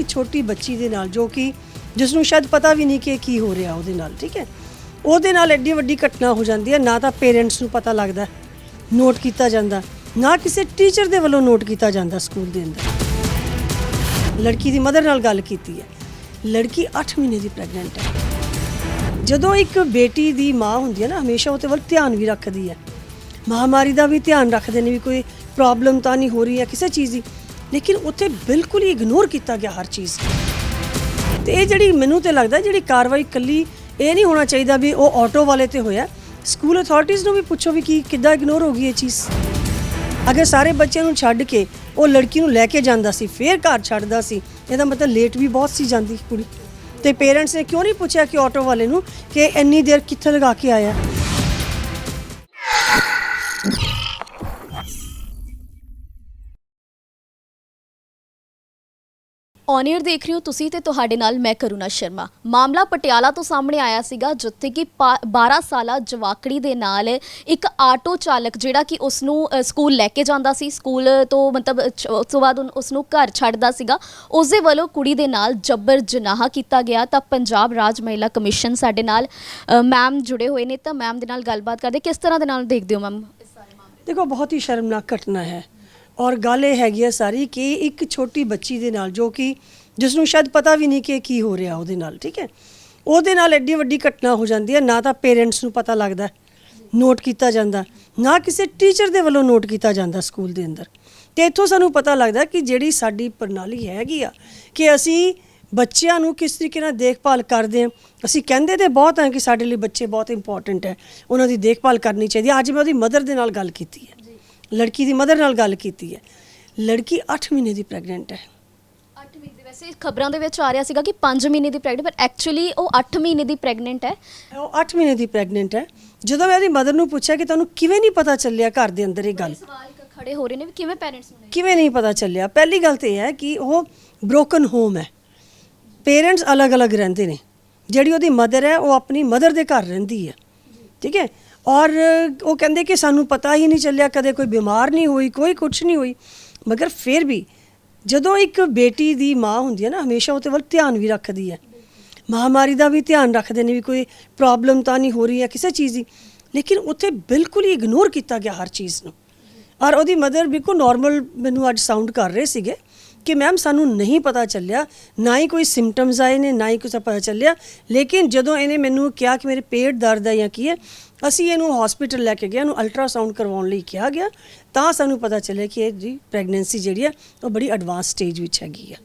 ਇੱਕ ਛੋਟੀ ਬੱਚੀ ਦੇ ਨਾਲ, ਜੋ ਕਿ ਜਿਸ ਨੂੰ ਸ਼ਾਇਦ ਪਤਾ ਵੀ ਨਹੀਂ ਕਿ ਕੀ ਹੋ ਰਿਹਾ ਉਹਦੇ ਨਾਲ, ਠੀਕ ਹੈ? ਉਹਦੇ ਨਾਲ ਐਡੀ ਵੱਡੀ ਘਟਨਾ ਹੋ ਜਾਂਦੀ ਹੈ, ਨਾ ਤਾਂ ਪੇਰੈਂਟਸ ਨੂੰ ਪਤਾ ਲੱਗਦਾ, ਨੋਟ ਕੀਤਾ ਜਾਂਦਾ, ਨਾ ਕਿਸੇ ਟੀਚਰ ਦੇ ਵੱਲੋਂ ਨੋਟ ਕੀਤਾ ਜਾਂਦਾ ਸਕੂਲ ਦੇ ਅੰਦਰ। ਲੜਕੀ ਦੀ ਮਦਰ ਨਾਲ ਗੱਲ ਕੀਤੀ ਹੈ। ਲੜਕੀ 8 ਮਹੀਨੇ ਦੀ ਪ੍ਰੈਗਨੈਂਟ ਹੈ। ਜਦੋਂ ਇੱਕ ਬੇਟੀ ਦੀ ਮਾਂ ਹੁੰਦੀ ਹੈ ਨਾ, ਹਮੇਸ਼ਾ ਉਹਦੇ ਵੱਲ ਧਿਆਨ ਵੀ ਰੱਖਦੀ ਹੈ। ਮਹਾਮਾਰੀ ਦਾ ਵੀ ਧਿਆਨ ਰੱਖਦੇ ਨੇ ਵੀ ਕੋਈ ਪ੍ਰੋਬਲਮ ਤਾਂ ਨਹੀਂ ਹੋ ਰਹੀ ਹੈ ਕਿਸੇ ਚੀਜ਼ ਦੀ। ਲੇਕਿਨ ਉੱਥੇ ਬਿਲਕੁਲ ਹੀ ਇਗਨੋਰ ਕੀਤਾ ਗਿਆ ਹਰ ਚੀਜ਼। ਤੇ ਇਹ ਜਿਹੜੀ ਮੈਨੂੰ ਤੇ ਲੱਗਦਾ ਜਿਹੜੀ ਕਾਰਵਾਈ ਕੱਲੀ ਇਹ ਨਹੀਂ ਹੋਣਾ ਚਾਹੀਦਾ ਵੀ ਉਹ ਆਟੋ ਵਾਲੇ ਤੇ ਹੋਇਆ। ਸਕੂਲ ਅਥਾਰਟੀਆਂ ਨੂੰ ਵੀ ਪੁੱਛੋ ਵੀ ਕੀ ਕਿੱਦਾਂ ਇਗਨੋਰ ਹੋ ਗਈ ਇਹ ਚੀਜ਼। ਅਗਰ ਸਾਰੇ ਬੱਚਿਆਂ ਨੂੰ ਛੱਡ ਕੇ ਉਹ ਲੜਕੀ ਨੂੰ ਲੈ ਕੇ ਜਾਂਦਾ ਸੀ, ਫੇਰ ਘਰ ਛੱਡਦਾ ਸੀ, ਇਹਦਾ ਮਤਲਬ ਲੇਟ ਵੀ ਬਹੁਤ ਸੀ ਜਾਂਦੀ ਕੁੜੀ। ਤੇ ਪੇਰੈਂਟਸ ਨੇ ਕਿਉਂ ਨਹੀਂ ਪੁੱਛਿਆ ਕਿ ਆਟੋ ਵਾਲੇ ਨੂੰ ਕਿ ਇੰਨੀ ਦੇਰ ਕਿੱਥੇ ਲਗਾ ਕੇ ਆਇਆ? ਔਨੀਅਰ ਦੇਖ ਰਹੇ ਹੋ ਤੁਸੀਂ ਤੇ ਤੁਹਾਡੇ ਨਾਲ ਮੈਂ ਕਰੁਣਾ ਸ਼ਰਮਾ। ਮਾਮਲਾ ਪਟਿਆਲਾ ਤੋਂ ਸਾਹਮਣੇ ਆਇਆ ਸੀਗਾ, ਜਿੱਥੇ ਕਿ ਪਾ- 12 ਸਾਲਾ ਜਵਾਕੜੀ ਦੇ ਨਾਲ ਇੱਕ ਆਟੋ ਚਾਲਕ ਜਿਹੜਾ ਕਿ ਉਸ ਨੂੰ ਸਕੂਲ ਲੈ ਕੇ ਜਾਂਦਾ ਸੀ, ਸਕੂਲ ਤੋਂ ਮਤਲਬ ਉਸ ਤੋਂ ਬਾਅਦ ਉਨ- ਉਸ ਨੂੰ ਘਰ ਛੱਡਦਾ ਸੀਗਾ। ਉਸ ਦੇ ਵੱਲੋਂ ਕੁੜੀ ਦੇ ਨਾਲ ਜਬਰ ਜਨਾਹ ਕੀਤਾ ਗਿਆ, ਤਾਂ ਪੰਜਾਬ ਰਾਜ ਮਹਿਲਾ ਕਮਿਸ਼ਨ ਸਾਡੇ ਨਾਲ ਮੈਮ ਜੁੜੇ ਹੋਏ ਨੇ, ਤਾਂ ਮੈਮ ਦੇ ਨਾਲ ਗੱਲਬਾਤ ਕਰਦੇ, ਕਿਸ ਤਰ੍ਹਾਂ ਦੇ ਨਾਲ ਦੇਖਦੇ ਹੋ ਮੈਮ ਦੇਖੋ, ਬਹੁਤ ਹੀ ਸ਼ਰਮਨਾਕ ਘਟਨਾ ਹੈ। ਔਰ ਗੱਲ ਇਹ ਹੈਗੀ ਹੈ ਸਾਰੀ ਕਿ ਇੱਕ ਛੋਟੀ ਬੱਚੀ ਦੇ ਨਾਲ ਜੋ ਕਿ ਜਿਸ ਨੂੰ ਸ਼ਾਇਦ ਪਤਾ ਵੀ ਨਹੀਂ ਕਿ ਕੀ ਹੋ ਰਿਹਾ ਉਹਦੇ ਨਾਲ, ਠੀਕ ਹੈ? ਉਹਦੇ ਨਾਲ ਐਡੀ ਵੱਡੀ ਘਟਨਾ ਹੋ ਜਾਂਦੀ ਹੈ, ਨਾ ਤਾਂ ਪੇਰੈਂਟਸ ਨੂੰ ਪਤਾ ਲੱਗਦਾ, ਨੋਟ ਕੀਤਾ ਜਾਂਦਾ, ਨਾ ਕਿਸੇ ਟੀਚਰ ਦੇ ਵੱਲੋਂ ਨੋਟ ਕੀਤਾ ਜਾਂਦਾ ਸਕੂਲ ਦੇ ਅੰਦਰ। ਤੇ ਇੱਥੋਂ ਸਾਨੂੰ ਪਤਾ ਲੱਗਦਾ ਕਿ ਜਿਹੜੀ ਸਾਡੀ ਪ੍ਰਣਾਲੀ ਹੈਗੀ ਆ ਕਿ ਅਸੀਂ ਬੱਚਿਆਂ ਨੂੰ ਕਿਸ ਤਰੀਕੇ ਨਾਲ ਦੇਖਭਾਲ ਕਰਦੇ ਹਾਂ, ਅਸੀਂ ਕਹਿੰਦੇ ਤੇ ਬਹੁਤ ਹਾਂ ਕਿ ਸਾਡੇ ਲਈ ਬੱਚੇ ਬਹੁਤ ਇੰਪੋਰਟੈਂਟ ਹੈ, ਉਹਨਾਂ ਦੀ ਦੇਖਭਾਲ ਕਰਨੀ ਚਾਹੀਦੀ ਹੈ। ਅੱਜ ਮੈਂ ਉਹਦੀ ਮਦਰ ਦੇ ਨਾਲ ਗੱਲ ਕੀਤੀ ਹੈ। ਲੜਕੀ ਦੀ ਮਦਰ ਨਾਲ ਗੱਲ ਕੀਤੀ ਹੈ। ਲੜਕੀ 8 ਮਹੀਨੇ ਦੀ ਪ੍ਰੈਗਨੈਂਟ ਹੈ। 8 ਮਹੀਨੇ ਦੀ। ਵੈਸੇ ਖਬਰਾਂ ਦੇ ਵਿੱਚ ਆ ਰਿਹਾ ਸੀਗਾ ਕਿ 5 ਮਹੀਨੇ ਦੀ ਪ੍ਰੈਗਨੈਂਟ ਪਰ ਐਕਚੁਅਲੀ ਉਹ 8 ਮਹੀਨੇ ਦੀ ਪ੍ਰੈਗਨੈਂਟ ਹੈ। ਉਹ 8 ਮਹੀਨੇ ਦੀ ਪ੍ਰੈਗਨੈਂਟ ਹੈ। ਜਦੋਂ ਮੈਂ ਉਹਦੀ ਮਦਰ ਨੂੰ ਪੁੱਛਿਆ ਕਿ ਤੁਹਾਨੂੰ ਕਿਵੇਂ ਨਹੀਂ ਪਤਾ ਚੱਲਿਆ ਘਰ ਦੇ ਅੰਦਰ ਇਹ ਗੱਲ? ਸਵਾਲ ਖੜੇ ਹੋ ਰਹੇ ਨੇ ਵੀ ਕਿਵੇਂ ਪੈਰੈਂਟਸ ਨੂੰ ਕਿਵੇਂ ਨਹੀਂ ਪਤਾ ਚੱਲਿਆ? ਪਹਿਲੀ ਗੱਲ ਤੇ ਇਹ ਹੈ ਕਿ ਉਹ ਬ੍ਰੋਕਨ ਹੋਮ ਹੈ। ਪੇਰੈਂਟਸ ਅਲੱਗ-ਅਲੱਗ ਰਹਿੰਦੇ ਨੇ। ਜਿਹੜੀ ਉਹਦੀ ਮਦਰ ਹੈ ਉਹ ਆਪਣੀ ਮਦਰ ਦੇ ਘਰ ਰਹਿੰਦੀ ਹੈ। ਠੀਕ ਹੈ? ਔਰ ਉਹ ਕਹਿੰਦੇ ਕਿ ਸਾਨੂੰ ਪਤਾ ਹੀ ਨਹੀਂ ਚੱਲਿਆ, ਕਦੇ ਕੋਈ ਬਿਮਾਰ ਨਹੀਂ ਹੋਈ, ਕੋਈ ਕੁਝ ਨਹੀਂ ਹੋਈ। ਮਗਰ ਫਿਰ ਵੀ ਜਦੋਂ ਇੱਕ ਬੇਟੀ ਦੀ ਮਾਂ ਹੁੰਦੀ ਹੈ ਨਾ, ਹਮੇਸ਼ਾ ਉਹਦੇ ਵੱਲ ਧਿਆਨ ਵੀ ਰੱਖਦੀ ਹੈ। ਮਹਾਮਾਰੀ ਦਾ ਵੀ ਧਿਆਨ ਰੱਖਦੇ ਨੇ ਵੀ ਕੋਈ ਪ੍ਰੋਬਲਮ ਤਾਂ ਨਹੀਂ ਹੋ ਰਹੀ ਹੈ ਕਿਸੇ ਚੀਜ਼ ਦੀ। ਲੇਕਿਨ ਉੱਥੇ ਬਿਲਕੁਲ ਹੀ ਇਗਨੋਰ ਕੀਤਾ ਗਿਆ ਹਰ ਚੀਜ਼ ਨੂੰ। ਔਰ ਉਹਦੀ ਮਦਰ ਬਿਲਕੁਲ ਨਾਰਮਲ ਮੈਨੂੰ ਅੱਜ ਸਾਊਂਡ ਕਰ ਰਹੇ ਸੀਗੇ ਕਿ ਮੈਮ ਸਾਨੂੰ ਨਹੀਂ ਪਤਾ ਚੱਲਿਆ, ਨਾ ਹੀ ਕੋਈ ਸਿੰਪਟਮਸ ਆਏ ਨੇ, ਨਾ ਹੀ ਕੁਝ ਪਤਾ ਚੱਲਿਆ। ਲੇਕਿਨ ਜਦੋਂ ਇਹਨੇ ਮੈਨੂੰ ਕਿਹਾ ਕਿ ਮੇਰੇ ਪੇਟ ਦਰਦ ਹੈ ਜਾਂ ਕੀ ਹੈ ਅਸੀਂ ਇਹਨੂੰ ਹਸਪੀਟਲ ਲੈ ਕੇ ਗਏ, ਇਹਨੂੰ ਅਲਟਰਾਸਾਊਂਡ ਕਰਵਾਉਣ ਲਈ ਕਿਹਾ ਗਿਆ, ਤਾਂ ਸਾਨੂੰ ਪਤਾ ਚੱਲਿਆ ਕਿ ਇਹ ਜੀ ਪ੍ਰੈਗਨੈਂਸੀ ਜਿਹੜੀ ਆ, ਉਹ ਬੜੀ ਐਡਵਾਂਸ ਸਟੇਜ ਵਿੱਚ ਹੈਗੀ ਆ।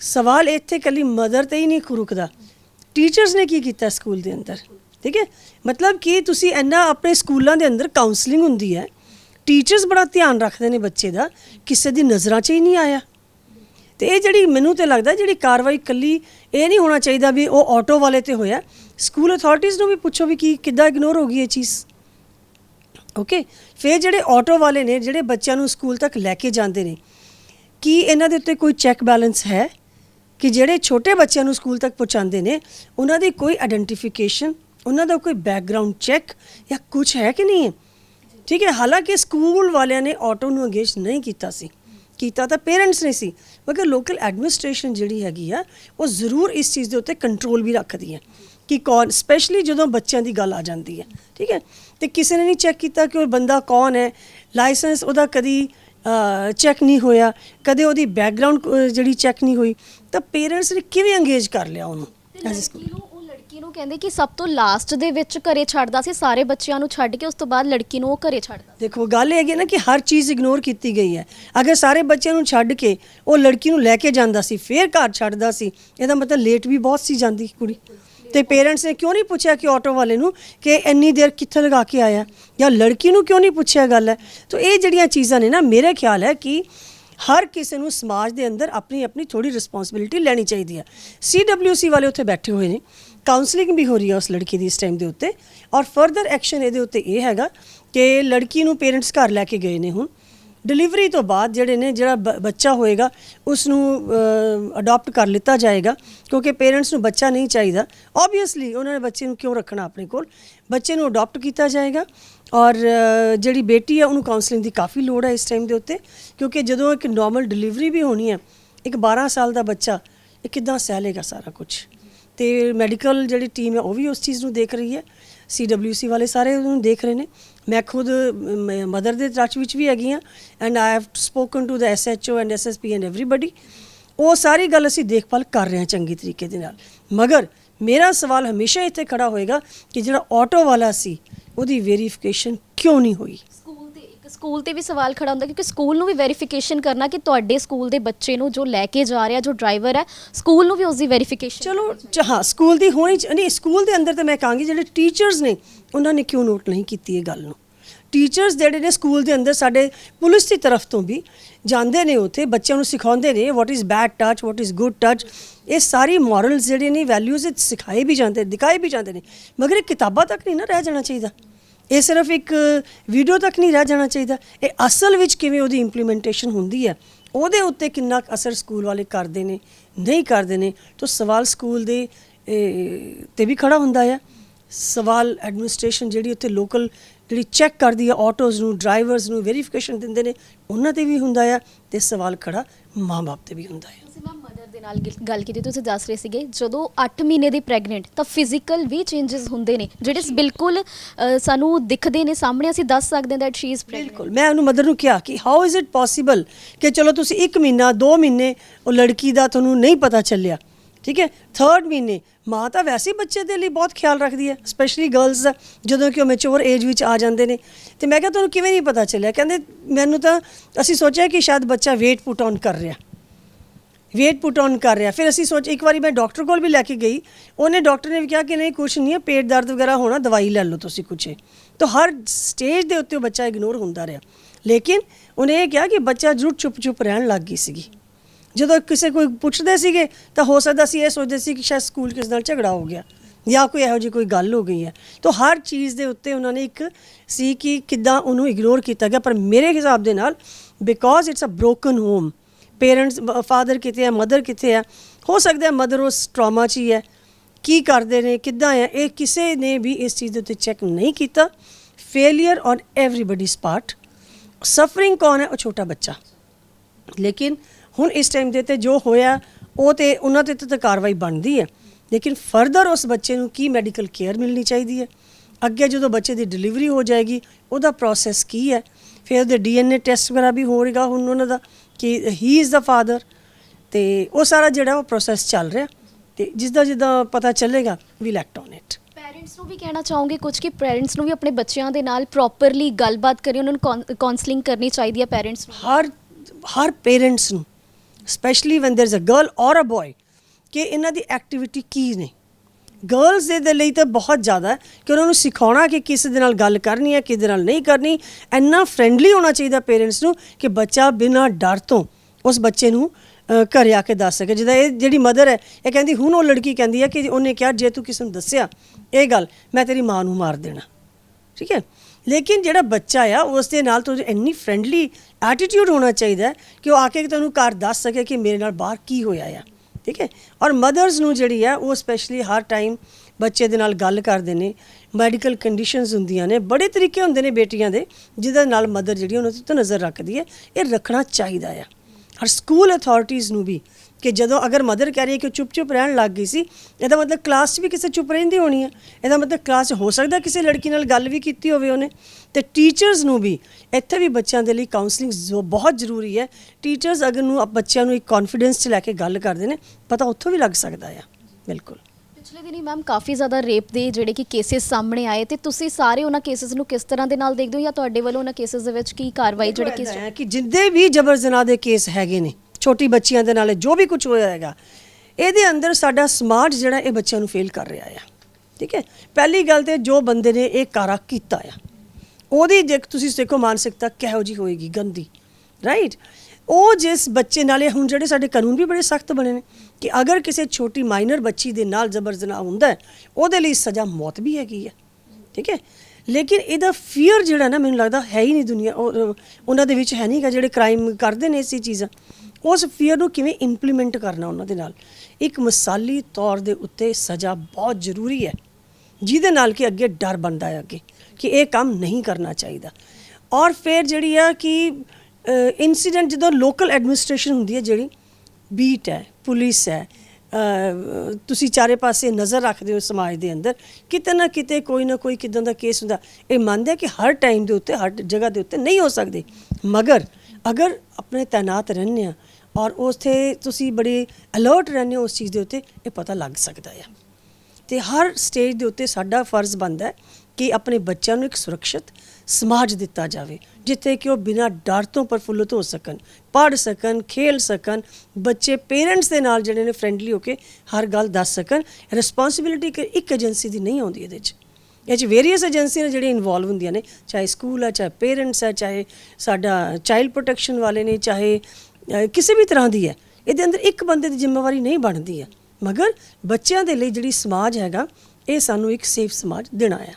ਸਵਾਲ ਇੱਥੇ ਕੱਲੀ ਮਦਰ ਤੇ ਹੀ ਨਹੀਂ ਰੁਕਦਾ। ਟੀਚਰਸ ਨੇ ਕੀ ਕੀਤਾ ਸਕੂਲ ਦੇ ਅੰਦਰ? ਠੀਕ ਹੈ? ਮਤਲਬ ਕਿ ਤੁਸੀਂ ਇੰਨਾ ਆਪਣੇ ਸਕੂਲਾਂ ਦੇ ਅੰਦਰ ਕਾਉਂਸਲਿੰਗ ਹੁੰਦੀ ਹੈ ਟੀਚਰਸ ਬੜਾ ਧਿਆਨ ਰੱਖਦੇ ਨੇ ਬੱਚੇ ਦਾ, ਕਿਸੇ ਦੀ ਨਜ਼ਰਾਂ 'ਚ ਹੀ ਨਹੀਂ ਆਇਆ। ਤੇ ਇਹ ਜਿਹੜੀ ਮੈਨੂੰ ਤੇ ਲੱਗਦਾ ਜਿਹੜੀ ਕਾਰਵਾਈ ਕੱਲੀ ਇਹ ਨਹੀਂ ਹੋਣਾ ਚਾਹੀਦਾ ਵੀ ਉਹ ਆਟੋ ਵਾਲੇ ਤੇ ਹੋਇਆ ਸਕੂਲ ਅਥਾਰਟੀਆਂ ਨੂੰ ਵੀ ਪੁੱਛੋ ਵੀ ਕੀ, ਕਿੱਦਾਂ ਇਗਨੋਰ ਹੋ ਗਈ ਇਹ ਚੀਜ਼। ਓਕੇ ਫਿਰ ਜਿਹੜੇ ਆਟੋ ਵਾਲੇ ਨੇ, ਜਿਹੜੇ ਬੱਚਿਆਂ ਨੂੰ ਸਕੂਲ ਤੱਕ ਲੈ ਕੇ ਜਾਂਦੇ ਨੇ, ਕੀ ਇਹਨਾਂ ਦੇ ਉੱਤੇ ਕੋਈ ਚੈੱਕ ਬੈਲੈਂਸ ਹੈ ਕਿ ਜਿਹੜੇ ਛੋਟੇ ਬੱਚਿਆਂ ਨੂੰ ਸਕੂਲ ਤੱਕ ਪਹੁੰਚਾਉਂਦੇ ਨੇ, ਉਹਨਾਂ ਦੀ ਕੋਈ ਆਇਡੈਂਟੀਫਿਕੇਸ਼ਨ ਉਹਨਾਂ ਦਾ ਕੋਈ ਬੈਕਗ੍ਰਾਉਂਡ ਚੈੱਕ ਜਾਂ ਕੁਝ ਹੈ ਕਿ ਨਹੀਂ ਹੈ? ਠੀਕ ਹੈ, ਹਾਲਾਂਕਿ ਸਕੂਲ ਵਾਲਿਆਂ ਨੇ ਆਟੋ ਨੂੰ ਅੰਗੇਜ਼ ਨਹੀਂ ਕੀਤਾ ਸੀ। ਕੀਤਾ ਤਾਂ ਪੇਰੈਂਟਸ ਨੇ ਸੀ, ਮਗਰ ਲੋਕਲ ਐਡਮਿਨਿਸਟ੍ਰੇਸ਼ਨ ਜਿਹੜੀ ਹੈਗੀ ਆ, ਉਹ ਜ਼ਰੂਰ ਇਸ ਚੀਜ਼ ਦੇ ਉੱਤੇ ਕੰਟਰੋਲ ਵੀ ਰੱਖਦੀ ਹੈ। ਕਿ ਕੌਣ ਸਪੈਸ਼ਲੀ ਜਦੋਂ ਬੱਚਿਆਂ ਦੀ ਗੱਲ ਆ ਜਾਂਦੀ ਹੈ ਠੀਕ ਹੈ? ਤੇ ਕਿਸੇ ਨੇ ਨਹੀਂ ਚੈੱਕ ਕੀਤਾ ਕਿ ਉਹ ਬੰਦਾ ਕੌਣ ਹੈ ਲਾਇਸੈਂਸ ਉਹਦਾ ਕਦੀ ਚੈੱਕ ਨਹੀਂ ਹੋਇਆ ਕਦੇ ਉਹਦੀ ਬੈਕਗ੍ਰਾਉਂਡ ਜਿਹੜੀ ਚੈੱਕ ਨਹੀਂ ਹੋਈ ਤਾਂ ਪੇਰੈਂਟਸ ਨੇ ਕਿਵੇਂ ਅੰਗੇਜ ਕਰ ਲਿਆ ਉਹਨੂੰ? a school? ਲੜਕੀ ਨੂੰ ਉਹ ਲੜਕੀ ਨੂੰ ਕਹਿੰਦੇ ਕਿ ਸਭ ਤੋਂ ਲਾਸਟ ਦੇ ਵਿੱਚ ਘਰੇ ਛੱਡਦਾ ਸੀ ਸਾਰੇ ਬੱਚਿਆਂ ਨੂੰ ਛੱਡ ਕੇ ਉਸ ਤੋਂ ਬਾਅਦ ਲੜਕੀ ਨੂੰ ਉਹ ਘਰੇ ਛੱਡਦਾ। ਦੇਖੋ ਗੱਲ ਇਹ ਹੈਗੀ ਨਾ ਕਿ ਹਰ ਚੀਜ਼ ਇਗਨੋਰ ਕੀਤੀ ਗਈ ਹੈ। ਅਗਰ ਸਾਰੇ ਬੱਚਿਆਂ ਨੂੰ ਛੱਡ ਕੇ ਉਹ ਲੜਕੀ ਨੂੰ ਲੈ ਕੇ ਜਾਂਦਾ ਸੀ ਫੇਰ ਘਰ ਛੱਡਦਾ ਸੀ ਇਹਦਾ ਮਤਲਬ ਲੇਟ ਵੀ ਬਹੁਤ ਸੀ ਜਾਂਦੀ ਕੁੜੀ। ਤੇ ਪੇਰੈਂਟਸ ਨੇ ਕਿਉਂ ਨਹੀਂ ਪੁੱਛਿਆ ਕਿ ਆਟੋ ਵਾਲੇ ਨੂੰ ਕਿ ਇੰਨੀ ਦੇਰ ਕਿੱਥੇ ਲਗਾ ਕੇ ਆਇਆ? ਜਾਂ ਲੜਕੀ ਨੂੰ ਕਿਉਂ ਨਹੀਂ ਪੁੱਛਿਆ ਗੱਲ? ਹੈ ਤਾਂ ਇਹ ਜਿਹੜੀਆਂ ਚੀਜ਼ਾਂ ਨੇ ਨਾ, ਮੇਰੇ ਖਿਆਲ ਹੈ ਕਿ ਹਰ ਕਿਸੇ ਨੂੰ ਸਮਾਜ ਦੇ ਅੰਦਰ ਆਪਣੀ ਆਪਣੀ ਥੋੜੀ ਰਿਸਪੌਂਸਿਬਿਲਿਟੀ ਲੈਣੀ ਚਾਹੀਦੀ ਹੈ। ਸੀਡਬਲਯੂਸੀ ਵਾਲੇ ਉੱਥੇ ਬੈਠੇ ਹੋਏ ਨੇ। ਕਾਉਂਸਲਿੰਗ ਵੀ ਹੋ ਰਹੀ ਹੈ ਉਸ ਲੜਕੀ ਦੀ ਇਸ ਟਾਈਮ ਦੇ ਉੱਤੇ। ਔਰ ਫਰਦਰ ਐਕਸ਼ਨ ਇਹਦੇ ਉੱਤੇ ਇਹ ਹੈਗਾ ਕਿ ਲੜਕੀ ਨੂੰ ਪੇਰੈਂਟਸ ਘਰ ਲੈ ਕੇ ਗਏ ਨੇ ਹੁਣ। ਡਿਲੀਵਰੀ ਤੋਂ ਬਾਅਦ ਜਿਹੜੇ ਨੇ, ਜਿਹੜਾ ਬ- ਬੱਚਾ ਹੋਏਗਾ ਉਸ ਨੂੰ ਅਡਾਪਟ ਕਰ ਲਿੱਤਾ ਜਾਏਗਾ, ਕਿਉਂਕਿ ਪੇਰੈਂਟਸ ਨੂੰ ਬੱਚਾ ਨਹੀਂ ਚਾਹੀਦਾ। ਆਬਵੀਅਸਲੀ ਉਹਨਾਂ ਨੇ ਬੱਚੇ ਨੂੰ ਕਿਉਂ ਰੱਖਣਾ ਆਪਣੇ ਕੋਲ? ਬੱਚੇ ਨੂੰ ਅਡਾਪਟ ਕੀਤਾ ਜਾਏਗਾ ਔਰ ਜਿਹੜੀ ਬੇਟੀ ਹੈ ਉਹਨੂੰ ਕਾਉਂਸਲਿੰਗ ਦੀ ਕਾਫੀ ਲੋੜ ਹੈ ਇਸ ਟਾਈਮ ਦੇ ਉੱਤੇ, ਕਿਉਂਕਿ ਜਦੋਂ ਇੱਕ ਨਾਰਮਲ ਡਿਲੀਵਰੀ ਵੀ ਹੋਣੀ ਹੈ, ਇੱਕ 12 ਸਾਲ ਦਾ ਬੱਚਾ, ਇਹ ਕਿੱਦਾਂ ਸਹਿ ਲੇਗਾ ਸਾਰਾ ਕੁਝ ਤੇ ਮੈਡੀਕਲ ਜਿਹੜੀ ਟੀਮ ਹੈ ਉਹ ਵੀ ਉਸ ਚੀਜ਼ ਨੂੰ ਦੇਖ ਰਹੀ ਹੈ। ਸੀਡਬਲਯੂਸੀ ਵਾਲੇ ਸਾਰੇ ਉਹਨੂੰ ਦੇਖ ਰਹੇ ਨੇ। ਮੈਂ ਖੁਦ ਮਦਰ ਦੇ ਟੱਚ ਵਿੱਚ ਵੀ ਹੈਗੀ ਹਾਂ and I have spoken to the SHO and SSP and everybody ਉਹ ਸਾਰੀ ਗੱਲ ਅਸੀਂ ਦੇਖਭਾਲ ਕਰ ਰਹੇ ਹਾਂ ਚੰਗੀ ਤਰੀਕੇ ਦੇ ਨਾਲ। ਮਗਰ ਮੇਰਾ ਸਵਾਲ ਹਮੇਸ਼ਾ ਇੱਥੇ ਖੜਾ ਹੋਏਗਾ ਕਿ ਜਿਹੜਾ ਆਟੋ ਵਾਲਾ ਸੀ, ਉਹਦੀ ਵੈਰੀਫਿਕੇਸ਼ਨ ਕਿਉਂ ਨਹੀਂ ਹੋਈ? ਸਕੂਲ ਤੇ ਵੀ ਸਵਾਲ ਖੜਾ ਹੁੰਦਾ ਕਿਉਂਕਿ ਸਕੂਲ ਨੂੰ ਵੀ ਵੈਰੀਫਿਕੇਸ਼ਨ ਕਰਨਾ ਕਿ ਤੁਹਾਡੇ ਸਕੂਲ ਦੇ ਬੱਚੇ ਨੂੰ ਜੋ ਲੈ ਕੇ ਜਾ ਰਿਹਾ, ਜੋ ਡਰਾਈਵਰ ਹੈ, ਸਕੂਲ ਨੂੰ ਵੀ ਉਸ ਦੀ ਵੈਰੀਫਿਕੇਸ਼ਨ ਚਲੋ ਹਾਂ, ਸਕੂਲ ਦੀ ਹੋਣੀ ਚ- ਨਹੀਂ, ਸਕੂਲ ਦੇ ਅੰਦਰ ਤਾਂ ਮੈਂ ਕਹਾਂਗੀ ਜਿਹੜੇ ਟੀਚਰਸ ਨੇ, ਉਹਨਾਂ ਨੇ ਕਿਉਂ ਨੋਟ ਨਹੀਂ ਕੀਤੀ ਇਹ ਗੱਲ ਨੂੰ? ਟੀਚਰਸ ਜਿਹੜੇ ਨੇ ਸਕੂਲ ਦੇ ਅੰਦਰ ਸਾਡੇ ਪੁਲਿਸ ਦੀ ਤਰਫ ਤੋਂ ਵੀ ਜਾਂਦੇ ਨੇ ਉੱਥੇ, ਬੱਚਿਆਂ ਨੂੰ ਸਿਖਾਉਂਦੇ ਨੇ what is bad touch what is good touch ਇਹ ਸਾਰੀ ਮੋਰਲਸ ਜਿਹੜੇ ਨੇ ਵੈਲਿਊਜ਼ ਸਿਖਾਏ ਵੀ ਜਾਂਦੇ, ਦਿਖਾਏ ਵੀ ਜਾਂਦੇ ਨੇ, ਮਗਰ ਇਹ ਕਿਤਾਬਾਂ ਤੱਕ ਨਹੀਂ ਨਾ ਰਹਿ ਜਾਣਾ ਚਾਹੀਦਾ। ਇਹ ਸਿਰਫ ਇੱਕ ਵੀਡੀਓ ਤੱਕ ਨਹੀਂ ਰਹਿ ਜਾਣਾ ਚਾਹੀਦਾ। ਇਹ ਅਸਲ ਵਿੱਚ ਕਿਵੇਂ ਉਹਦੀ ਇੰਪਲੀਮੈਂਟੇਸ਼ਨ ਹੁੰਦੀ ਹੈ, ਉਹਦੇ ਉੱਤੇ ਕਿੰਨਾ ਕੁ ਅਸਰ ਸਕੂਲ ਵਾਲੇ ਕਰਦੇ ਨੇ, ਨਹੀਂ ਕਰਦੇ ਨੇ। ਤਾਂ ਸਵਾਲ ਸਕੂਲ ਦੇ ਤੇ ਵੀ ਖੜਾ ਹੁੰਦਾ ਹੈ। ਸਵਾਲ ਐਡਮਿਨਿਸਟ੍ਰੇਸ਼ਨ ਜਿਹੜੀ ਉੱਥੇ ਲੋਕਲ ਜਿਹੜੀ ਚੈੱਕ ਕਰਦੀ ਹੈ ਆਟੋਜ਼ ਨੂੰ ਡਰਾਈਵਰਸ ਨੂੰ ਵੈਰੀਫਿਕੇਸ਼ਨ ਦਿੰਦੇ ਨੇ, ਉਹਨਾਂ ਤੇ ਵੀ ਹੁੰਦਾ ਆ ਤੇ ਸਵਾਲ ਖੜਾ ਮਾਂ-ਬਾਪ ਤੇ ਵੀ ਹੁੰਦਾ ਹੈ। ਨਾਲ ਗਿਲ- ਗੱਲ ਕੀਤੀ ਤੁਸੀਂ ਦੱਸ ਰਹੇ ਸੀਗੇ ਜਦੋਂ 8 ਮਹੀਨੇ ਦੀ ਪ੍ਰੈਗਨੈਂਟ ਤਾਂ ਫਿਜ਼ੀਕਲ ਵੀ ਚੇਂजेस ਹੁੰਦੇ ਨੇ ਜਿਹੜੇ ਬਿਲਕੁਲ ਅ, ਸਾਨੂੰ ਦਿਖਦੇ ਨੇ ਸਾਹਮਣੇ ਅਸੀਂ ਦੱਸ ਸਕਦੇ ਹਾਂ ਦੈਟ ਸ਼ੀ ਇਜ਼ ਪ੍ਰੈਗਨੈਂਟ ਬਿਲਕੁਲ ਮੈਂ ਉਹਨੂੰ ਮਦਰ ਨੂੰ ਕਿਹਾ ਕਿ ਹਾਊ ਇਜ਼ ਇਟ ਪੋਸੀਬਲ ਕਿ ਚਲੋ ਤੁਸੀਂ 1 ਮਹੀਨਾ 2 ਮਹੀਨੇ ਉਹ ਲੜਕੀ ਦਾ ਤੁਹਾਨੂੰ ਨਹੀਂ ਪਤਾ ਚੱਲਿਆ ਠੀਕ ਹੈ? 3rd ਮਹੀਨੇ ਮਾਂ ਤਾਂ ਵੈਸੇ ਹੀ ਬੱਚੇ ਦੇ ਲਈ ਬਹੁਤ ਖਿਆਲ ਰੱਖਦੀ ਹੈ ਸਪੈਸ਼ਲੀ ਗਰਲਸ ਜਦੋਂ ਕਿ ਉਹ ਮੈਚੁਰ ਏਜ ਵਿੱਚ ਆ ਜਾਂਦੇ ਨੇ। ਤੇ ਮੈਂ ਕਿਹਾ ਤੁਹਾਨੂੰ ਕਿਵੇਂ ਨਹੀਂ ਪਤਾ ਚੱਲਿਆ? ਕਹਿੰਦੇ ਮੈਨੂੰ ਤਾਂ ਅਸੀਂ ਸੋਚਿਆ ਕਿ ਸ਼ਾਇਦ ਬੱਚਾ weight ਪੁਟ ਔਨ ਕਰ ਰਿਹਾ। ਵੇਟ ਪੁਟ ਔਨ ਕਰ ਰਿਹਾ। ਫਿਰ ਅਸੀਂ ਸੋਚ ਇੱਕ ਵਾਰੀ ਮੈਂ ਡਾਕਟਰ ਕੋਲ ਵੀ ਲੈ ਕੇ ਗਈ। ਉਹਨੇ ਡਾਕਟਰ ਨੇ ਵੀ ਕਿਹਾ ਕਿ ਨਹੀਂ, ਕੁਛ ਨਹੀਂ ਹੈ, ਪੇਟ ਦਰਦ ਵਗੈਰਾ ਹੋਣਾ, ਦਵਾਈ ਲੈ ਲਓ ਤੁਸੀਂ ਕੁਛ। ਤਾਂ ਹਰ ਸਟੇਜ ਦੇ ਉੱਤੇ ਉਹ ਬੱਚਾ ਇਗਨੋਰ ਹੁੰਦਾ ਰਿਹਾ। ਲੇਕਿਨ ਉਹਨੇ ਇਹ ਕਿਹਾ ਕਿ ਬੱਚਾ ਜ਼ਰੂਰ ਚੁੱਪ-ਚੁੱਪ ਰਹਿਣ ਲੱਗ ਗਈ ਸੀਗੀ। ਜਦੋਂ ਕਿਸੇ ਕੋਈ ਪੁੱਛਦੇ ਸੀਗੇ, ਤਾਂ ਹੋ ਸਕਦਾ ਸੀ ਇਹ ਸੋਚਦੇ ਸੀ ਕਿ ਸ਼ਾਇਦ ਸਕੂਲ ਕਿਸ ਨਾਲ ਝਗੜਾ ਹੋ ਗਿਆ ਜਾਂ ਕੋਈ ਇਹੋ ਜਿਹੀ ਕੋਈ ਗੱਲ ਹੋ ਗਈ ਹੈ। ਤਾਂ ਹਰ ਚੀਜ਼ ਦੇ ਉੱਤੇ ਉਹਨਾਂ ਨੇ ਇੱਕ ਸੀ ਕਿ ਕਿੱਦਾਂ ਉਹਨੂੰ ਇਗਨੋਰ ਕੀਤਾ ਗਿਆ। ਪਰ ਮੇਰੇ ਹਿਸਾਬ ਦੇ ਨਾਲ because it's a broken home parents father ਕਿਤੇ ਆ ਮਦਰ ਕਿਤੇ ਹੈ ਹੋ ਸਕਦਾ ਮਦਰ ਉਸ ਟਰਾਮਾ 'ਚ ਹੀ ਹੈ। ਕੀ ਕਰਦੇ ਨੇ, ਕਿੱਦਾਂ ਹੈ ਇਹ ਕਿਸੇ ਨੇ ਵੀ ਇਸ ਚੀਜ਼ ਦੇ ਉੱਤੇ ਚੈੱਕ ਨਹੀਂ ਕੀਤਾ। Failure on everybody's part suffering ਕੌਣ ਹੈ? ਉਹ ਛੋਟਾ ਬੱਚਾ। ਲੇਕਿਨ ਹੁਣ ਇਸ ਟਾਈਮ ਦੇ ਤੇ ਜੋ ਹੋਇਆ, ਉਹ ਤੇ ਉਹਨਾਂ ਤੇ ਤਾਂ ਕਾਰਵਾਈ ਬਣਦੀ ਹੈ। ਲੇਕਿਨ ਫਰਦਰ ਉਸ ਬੱਚੇ ਨੂੰ ਕੀ ਮੈਡੀਕਲ ਕੇਅਰ ਮਿਲਣੀ ਚਾਹੀਦੀ ਹੈ? ਅੱਗੇ ਜਦੋਂ ਬੱਚੇ ਦੀ ਡਿਲੀਵਰੀ ਹੋ ਜਾਏਗੀ, ਉਹਦਾ ਪ੍ਰੋਸੈਸ ਕੀ ਹੈ? ਫਿਰ ਉਹਦੇ ਡੀਐਨਏ ਟੈਸਟ ਵਗੈਰਾ ਵੀ ਹੋਏਗਾ ਹੁਣ ਉਹਨਾਂ ਦਾ। ਕਿ ਹੀ ਇਜ਼ ਦਾ ਫਾਦਰ ਤੇ ਉਹ ਸਾਰਾ ਜਿਹੜਾ ਉਹ ਪ੍ਰੋਸੈਸ ਚੱਲ ਰਿਹਾ ਤੇ ਜਿਸ ਦਾ ਜਿੱਦਾਂ ਪਤਾ ਚੱਲੇਗਾ we lacked on it parents ਨੂੰ ਵੀ ਕਹਿਣਾ ਚਾਹੋਗੇ ਕੁਝ ਕਿ ਪੈਰੈਂਟਸ ਨੂੰ ਵੀ ਆਪਣੇ ਬੱਚਿਆਂ ਦੇ ਨਾਲ ਪ੍ਰੋਪਰਲੀ ਗੱਲਬਾਤ ਕਰੀ ਉਹਨਾਂ ਨੂੰ ਕਾਉਂਸਲਿੰਗ ਕਰਨੀ ਚਾਹੀਦੀ ਹੈ ਪੈਰੈਂਟਸ ਨੂੰ। ਹਰ ਹਰ ਪੇਰੈਂਟਸ ਨੂੰ specially when there is a girl or a boy ਕਿ ਇਹਨਾਂ ਦੀ ਐਕਟੀਵਿਟੀ ਕੀ ਨੇ। ਗਰਲਸ ਦੇ ਲਈ ਤਾਂ ਬਹੁਤ ਜ਼ਿਆਦਾ ਹੈ ਕਿ ਉਹਨਾਂ ਨੂੰ ਸਿਖਾਉਣਾ ਕਿ ਕਿਸ ਦੇ ਨਾਲ ਗੱਲ ਕਰਨੀ ਹੈ ਕਿਸ ਦੇ ਨਾਲ ਨਹੀਂ ਕਰਨੀ। ਇੰਨਾ ਫ੍ਰੈਂਡਲੀ ਹੋਣਾ ਚਾਹੀਦਾ ਪੇਰੈਂਟਸ ਨੂੰ ਕਿ ਬੱਚਾ ਬਿਨਾਂ ਡਰ ਤੋਂ ਉਸ ਬੱਚੇ ਨੂੰ ਘਰ ਆ ਕੇ ਦੱਸ ਸਕੇ। ਜਿਹਦਾ ਇਹ ਜਿਹੜੀ ਮਦਰ ਹੈ, ਇਹ ਕਹਿੰਦੀ, ਹੁਣ ਉਹ ਲੜਕੀ ਕਹਿੰਦੀ ਹੈ ਕਿ ਉਹਨੇ ਕਿਹਾ, ਜੇ ਤੂੰ ਕਿਸੇ ਨੂੰ ਦੱਸਿਆ ਇਹ ਗੱਲ, ਮੈਂ ਤੇਰੀ ਮਾਂ ਨੂੰ ਮਾਰ ਦੇਣਾ। ਠੀਕ ਹੈ? ਲੇਕਿਨ ਜਿਹੜਾ ਬੱਚਾ ਆ, ਉਸ ਦੇ ਨਾਲ ਤੋਂ ਇੰਨੀ ਫ੍ਰੈਂਡਲੀ ਐਟੀਟਿਊਡ ਹੋਣਾ ਚਾਹੀਦਾ ਕਿ ਉਹ ਆ ਕੇ ਤੁਹਾਨੂੰ ਘਰ ਦੱਸ ਸਕੇ ਕਿ ਮੇਰੇ ਨਾਲ ਬਾਹਰ ਕੀ ਹੋਇਆ ਆ। ਠੀਕ ਹੈ? ਔਰ ਮਦਰਸ ਨੂੰ ਜਿਹੜੀ ਹੈ ਉਹ ਸਪੈਸ਼ਲੀ ਹਰ ਟਾਈਮ ਬੱਚੇ ਦੇ ਨਾਲ ਗੱਲ ਕਰਦੇ ਨੇ ਮੈਡੀਕਲ ਕੰਡੀਸ਼ਨਸ ਹੁੰਦੀਆਂ ਨੇ, ਬੜੇ ਤਰੀਕੇ ਹੁੰਦੇ ਨੇ ਬੇਟੀਆਂ ਦੇ, ਜਿਹਦੇ ਨਾਲ ਮਦਰ ਜਿਹੜੀ ਉਹਨਾਂ ਤੇ ਨਜ਼ਰ ਰੱਖਦੀ ਹੈ, ਇਹ ਰੱਖਣਾ ਚਾਹੀਦਾ ਆ। ਔਰ ਸਕੂਲ ਅਥਾਰਟੀਆਂ ਨੂੰ ਵੀ ਕਿ ਜਦੋਂ ਅਗਰ ਮਦਰ ਕਹਿ ਰਹੀ ਹੈ ਕਿ ਚੁੱਪ-ਚੁੱਪ ਰਹਿਣ ਲੱਗ ਗਈ ਸੀ ਇਹਦਾ ਮਤਲਬ ਕਲਾਸ 'ਚ ਵੀ ਕਿਸੇ ਚੁੱਪ ਰਹਿੰਦੀ ਹੋਣੀ ਹੈ। ਇਹਦਾ ਮਤਲਬ ਕਲਾਸ 'ਚ ਹੋ ਸਕਦਾ ਕਿਸੇ ਲੜਕੀ ਨਾਲ ਗੱਲ ਵੀ ਕੀਤੀ ਹੋਵੇ ਉਹਨੇ। ਤੇ ਟੀਚਰਸ ਨੂੰ ਵੀ ਇੱਥੇ ਵੀ ਬੱਚਿਆਂ ਦੇ ਲਈ ਕਾਉਂਸਲਿੰਗ ਜੋ ਬਹੁਤ ਜ਼ਰੂਰੀ ਹੈ। ਟੀਚਰਸ ਅਗਰ ਨੂੰ ਆਪ ਬੱਚਿਆਂ ਨੂੰ ਇੱਕ ਕੌਨਫੀਡੈਂਸ 'ਚ ਲੈ ਕੇ ਗੱਲ ਕਰਦੇ ਨੇ ਪਤਾ ਉੱਥੋਂ ਵੀ ਲੱਗ ਸਕਦਾ ਆ। ਬਿਲਕੁਲ। ਪਿਛਲੇ ਦਿਨੀ ਮੈਮ ਕਾਫੀ ਜ਼ਿਆਦਾ ਰੇਪ ਦੇ ਜਿਹੜੇ ਕਿ ਕੇਸਿਸ ਸਾਹਮਣੇ ਆਏ ਤੇ ਤੁਸੀਂ ਸਾਰੇ ਉਹਨਾਂ ਕੇਸਿਸ ਨੂੰ ਕਿਸ ਤਰ੍ਹਾਂ ਦੇ ਨਾਲ ਦੇਖਦੇ ਹੋ ਜਾਂ ਤੁਹਾਡੇ ਵੱਲੋਂ ਉਹਨਾਂ ਕੇਸਿਸ ਦੇ ਵਿੱਚ ਕੀ ਕਾਰਵਾਈ ਜਿਹੜੇ ਹੈ ਕਿ ਜਿੰਦੇ ਵੀ ਜਬਰ ਜਨਾਹ ਦੇ ਕੇਸ ਹੈਗੇ ਨੇ ਛੋਟੀ ਬੱਚੀਆਂ ਦੇ ਨਾਲ ਜੋ ਵੀ ਕੁਝ ਹੋਇਆ ਹੈਗਾ, ਇਹਦੇ ਅੰਦਰ ਸਾਡਾ ਸਮਾਜ ਜਿਹੜਾ ਇਹ ਬੱਚਿਆਂ ਨੂੰ ਫੇਲ ਕਰ ਰਿਹਾ ਆ। ਠੀਕ ਹੈ? ਪਹਿਲੀ ਗੱਲ ਤੇ ਜੋ ਬੰਦੇ ਨੇ ਇਹ ਕਾਰਾ ਕੀਤਾ ਆ, ਉਹਦੀ ਜੇ ਤੁਸੀਂ ਦੇਖੋ ਮਾਨਸਿਕਤਾ ਕਿਹੋ ਜੀ ਹੋਏਗੀ, ਗੰਦੀ ਰਾਈਟ ਉਹ ਜਿਸ ਬੱਚੇ ਨਾਲੇ ਹੁਣ ਜਿਹੜੇ ਸਾਡੇ ਕਾਨੂੰਨ ਵੀ ਬੜੇ ਸਖਤ ਬਣੇ ਨੇ ਕਿ ਅਗਰ ਕਿਸੇ ਛੋਟੀ ਮਾਈਨਰ ਬੱਚੀ ਦੇ ਨਾਲ ਜ਼ਬਰ ਜਨਾਹ ਹੁੰਦਾ, ਉਹਦੇ ਲਈ ਸਜ਼ਾ ਮੌਤ ਵੀ ਹੈਗੀ ਹੈ ਠੀਕ ਹੈ? ਲੇਕਿਨ ਇਹਦਾ ਫੀਅਰ ਜਿਹੜਾ ਨਾ ਮੈਨੂੰ ਲੱਗਦਾ ਹੈ ਹੀ ਨਹੀਂ ਦੁਨੀਆ, ਉਹ- ਉਹਨਾਂ ਦੇ ਵਿੱਚ ਹੈ ਨਹੀਂਗਾ ਜਿਹੜੇ ਕ੍ਰਾਈਮ ਕਰਦੇ ਨੇ ਇਸੇ ਚੀਜ਼ਾਂ। ਉਸ ਫੀਅਰ ਨੂੰ ਕਿਵੇਂ ਇੰਪਲੀਮੈਂਟ ਕਰਨਾ ਉਹਨਾਂ ਦੇ ਨਾਲ? ਇੱਕ ਮਿਸਾਲੀ ਤੌਰ ਦੇ ਉੱਤੇ ਸਜ਼ਾ ਬਹੁਤ ਜ਼ਰੂਰੀ ਹੈ, ਜਿਹਦੇ ਨਾਲ ਕਿ ਅੱਗੇ ਡਰ ਬਣਦਾ ਹੈ ਅੱਗੇ, ਕਿ ਇਹ ਕੰਮ ਨਹੀਂ ਕਰਨਾ ਚਾਹੀਦਾ। ਔਰ ਫਿਰ ਜਿਹੜੀ ਆ ਕਿ ਇਨਸੀਡੈਂਟ ਜਦੋਂ ਲੋਕਲ ਐਡਮਿਨਿਸਟ੍ਰੇਸ਼ਨ ਹੁੰਦੀ ਹੈ ਜਿਹੜੀ ਬੀਟ ਹੈ, ਪੁਲਿਸ ਹੈ ਤੁਸੀਂ ਚਾਰੇ ਪਾਸੇ ਨਜ਼ਰ ਰੱਖਦੇ ਹੋ ਸਮਾਜ ਦੇ ਅੰਦਰ, ਕਿਤੇ ਨਾ ਕਿਤੇ ਕੋਈ ਨਾ ਕੋਈ ਕਿਦਾਂ ਦਾ ਕੇਸ ਹੁੰਦਾ। ਇਹ ਮੰਨਦੇ ਆ ਕਿ ਹਰ ਟਾਈਮ ਦੇ ਉੱਤੇ, ਹਰ ਜਗ੍ਹਾ ਦੇ ਉੱਤੇ ਨਹੀਂ ਹੋ ਸਕਦੇ। ਮਗਰ ਅਗਰ ਆਪਣੇ ਤਾਇਨਾਤ ਰਹਿੰਦੇ ਆ ਔਰ ਉਥੇ ਤੁਸੀਂ ਬੜੇ ਅਲਰਟ ਰਹਿੰਦੇ ਹੋ ਉਸ ਚੀਜ਼ ਦੇ ਉੱਤੇ, ਇਹ ਪਤਾ ਲੱਗ ਸਕਦਾ ਆ। ਤੇ ਹਰ ਸਟੇਜ ਦੇ ਉੱਤੇ ਸਾਡਾ ਫਰਜ਼ ਬਣਦਾ ਹੈ ਕਿ ਆਪਣੇ ਬੱਚਿਆਂ ਨੂੰ ਇੱਕ ਸੁਰੱਖਿਅਤ ਸਮਾਜ ਦਿੱਤਾ ਜਾਵੇ, ਜਿੱਥੇ ਕਿ ਉਹ ਬਿਨਾਂ ਡਰ ਤੋਂ ਪ੍ਰਫੁੱਲਤ ਹੋ ਸਕਣ, ਪੜ੍ਹ ਸਕਣ, ਖੇਲ ਸਕਣ, ਬੱਚੇ ਪੇਰੈਂਟਸ ਦੇ ਨਾਲ ਜਿਹੜੇ ਨੇ ਫ੍ਰੈਂਡਲੀ ਹੋ ਕੇ ਹਰ ਗੱਲ ਦੱਸ ਸਕਣ। ਰਿਸਪੌਂਸਿਬਿਲਿਟੀ ਇੱਕ ਏਜੰਸੀ ਦੀ ਨਹੀਂ ਆਉਂਦੀ ਇਹਦੇ 'ਚ। ਇਹ 'ਚ ਵੇਰੀਅਸ ਏਜੰਸੀਆਂ ਨੇ ਜਿਹੜੀਆਂ ਇਨਵੋਲਵ ਹੁੰਦੀਆਂ ਨੇ, ਚਾਹੇ ਸਕੂਲ ਆ, ਚਾਹੇ ਪੇਰੈਂਟਸ ਆ, ਚਾਹੇ ਸਾਡਾ ਚਾਈਲਡ ਪ੍ਰੋਟੈਕਸ਼ਨ ਵਾਲੇ ਨੇ, ਚਾਹੇ ਕਿਸੇ ਵੀ ਤਰ੍ਹਾਂ ਦੀ ਹੈ, ਇਹਦੇ ਅੰਦਰ ਇੱਕ ਬੰਦੇ ਦੀ ਜ਼ਿੰਮੇਵਾਰੀ ਨਹੀਂ ਬਣਦੀ ਹੈ। ਮਗਰ ਬੱਚਿਆਂ ਦੇ ਲਈ ਜਿਹੜੀ ਸਮਾਜ ਹੈਗਾ, ਇਹ ਸਾਨੂੰ ਇੱਕ ਸੇਫ ਸਮਾਜ ਦੇਣਾ ਆ